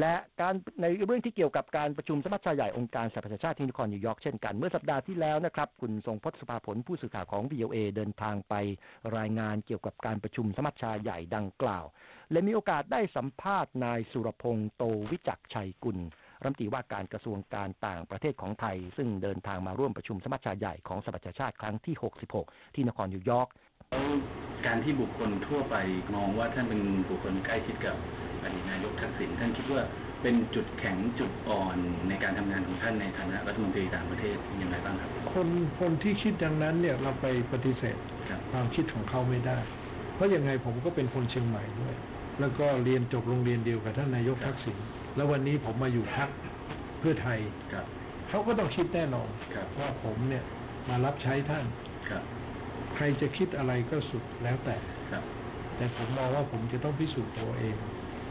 และการในเรื่องที่เกี่ยวกับการประชุมสมัชชาใหญ่องค์การสหประชาชาติที่นครนิวยอร์กเช่นกันเมื่อสัปดาห์ที่แล้วนะครับ คุณทรงพจน์สุภาผลผู้สื่อข่าวของ VOA เดินทางไปรายงานเกี่ยวกับการประชุมสมัชชาใหญ่ดังกล่าว และมีโอกาสได้สัมภาษณ์นายสุรพงษ์โตวิจักชัยกุลรัฐมนตรีว่าการกระทรวงการต่างประเทศของไทย ซึ่งเดินทางมาร่วมประชุมสมัชชาใหญ่ของสหประชาชาติครั้งที่ 66 ที่นครนิวยอร์กแล้วการที่บุคคลทั่วไปมองว่าท่านเป็นบุคคลใกล้ชิดกับ อดีตนายกทักษิณท่านคิดว่าเป็นจุดแข็งจุดอ่อนในการทำงานของท่านในฐานะรัฐมนตรีต่างประเทศยังไงบ้างครับ คนคนที่คิดดังนั้นเนี่ยเราไปปฏิเสธครับความคิดของเขาไม่ได้ เพราะยังไงผมก็เป็นคนเชียงใหม่ด้วย แล้วก็เรียนจบโรงเรียนเดียวกับท่านนายกทักษิณแล้ววันนี้ผมมาอยู่พักเพื่อไทยครับเขาก็ต้องคิดแน่นอนครับว่าผมเนี่ยมารับใช้ท่านครับใครจะคิดอะไรก็สุดแล้วแต่ครับแต่ผมมองว่าผมจะต้องพิสูจน์ตัวเอง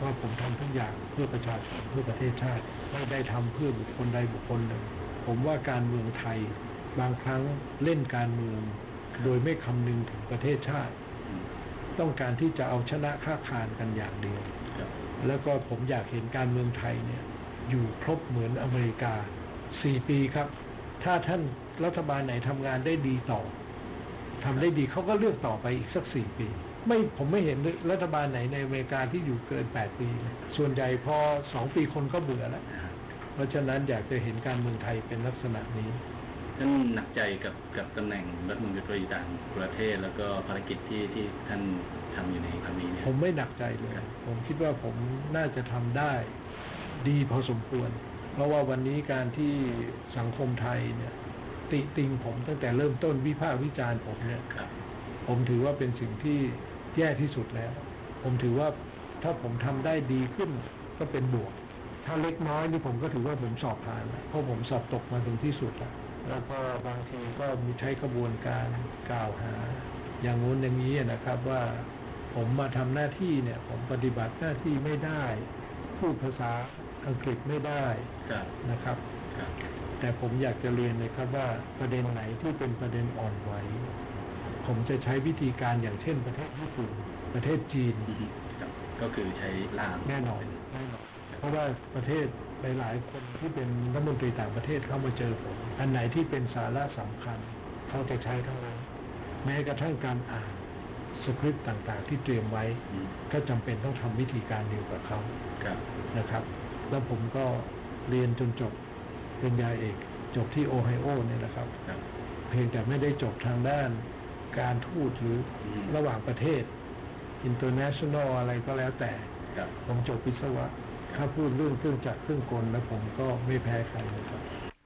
ว่าผมทำทุกอย่างเพื่อประชาชนเพื่อประเทศชาติไม่ได้ทำเพื่อบุคคลใดบุคคลหนึ่ง ผมว่าการเมืองไทย บางครั้งเล่นการเมือง โดยไม่คำนึงถึงประเทศชาติ ต้องการที่จะเอาชนะค้าคานกันอย่างเดียว แล้วก็ผมอยากเห็นการเมืองไทยเนี่ย อยู่ครบเหมือนอเมริกาสี่ปีครับ ถ้าท่านรัฐบาลไหนทำงานได้ดีต่อทำได้ดีเขาก็เลือกต่อไปอีกสักสี่ปี ไม่ผมไม่เห็นรัฐบาลไหนในอเมริกาที่อยู่เกินแปดปีเลยส่วนใหญ่พอสองปีคนก็เบื่อแล้วอ่าเพราะฉะนั้นอยากจะเห็นการเมืองไทยเป็นลักษณะนี้ท่านหนักใจกับกับตำแหน่งรัฐมนตรีต่างประเทศแล้วก็ภารกิจที่ที่ท่านทำอยู่ในครั้งนี้เนี่ยผมไม่หนักใจเลย ผมคิดว่าผมน่าจะทำได้ดีพอสมควร เพราะว่าวันนี้การที่สังคมไทยเนี่ย ติติงผมตั้งแต่เริ่มต้นวิพากษ์วิจารณ์ผมเนี่ยครับ ผมถือว่าเป็นสิ่งที่แย่ที่สุดแล้ว ผมถือว่าถ้าผมทำได้ดีขึ้นก็เป็นบวก ถ้าเล็กน้อยนี่ผมก็ถือว่าผมสอบผ่านแล้วเพราะผมสอบตกมาถึงที่สุดแล้วแล้วก็บางทีก็มีใช้กระบวนการกล่าวหา อย่างงู้นอย่างนี้นะครับว่าผมมาทำหน้าที่เนี่ย ผมปฏิบัติหน้าที่ไม่ได้ พูดภาษาอังกฤษไม่ได้ครับนะครับครับ แต่ผมอยากจะเรียนเลยครับว่าประเด็นไหนที่เป็นประเด็นอ่อนไหว ผมจะใช้วิธีการอย่างเช่นประเทศญี่ปุ่นประเทศจีนอือฮึครับก็คือใช้ล่ามแน่นอนแน่นอนเพราะว่าประเทศหลาย ๆ คนที่เป็นรัฐมนตรีต่างประเทศเข้ามาเจอผมอันไหนที่เป็นสาระสำคัญเขาจะใช้ทั้งนั้นแม้กระทั่งการอ่านสคริปต์ต่าง ๆ ที่เตรียมไว้อืมก็จำเป็นต้องทำวิธีการเดียวกับเขาครับนะครับ แล้วผมก็เรียนจนจบปริญญาเอก จบที่โอไฮโอเนี่ยนะครับครับ เพียงแต่ไม่ได้จบทางด้าน การทูตหรืออืมระหว่างประเทศ international อะไรก็แล้วแต่ครับผมจบวิศวะ ถ้าพูดเรื่องเครื่องจักรเครื่องกลแล้วผมก็ไม่แพ้ใครเลยครับ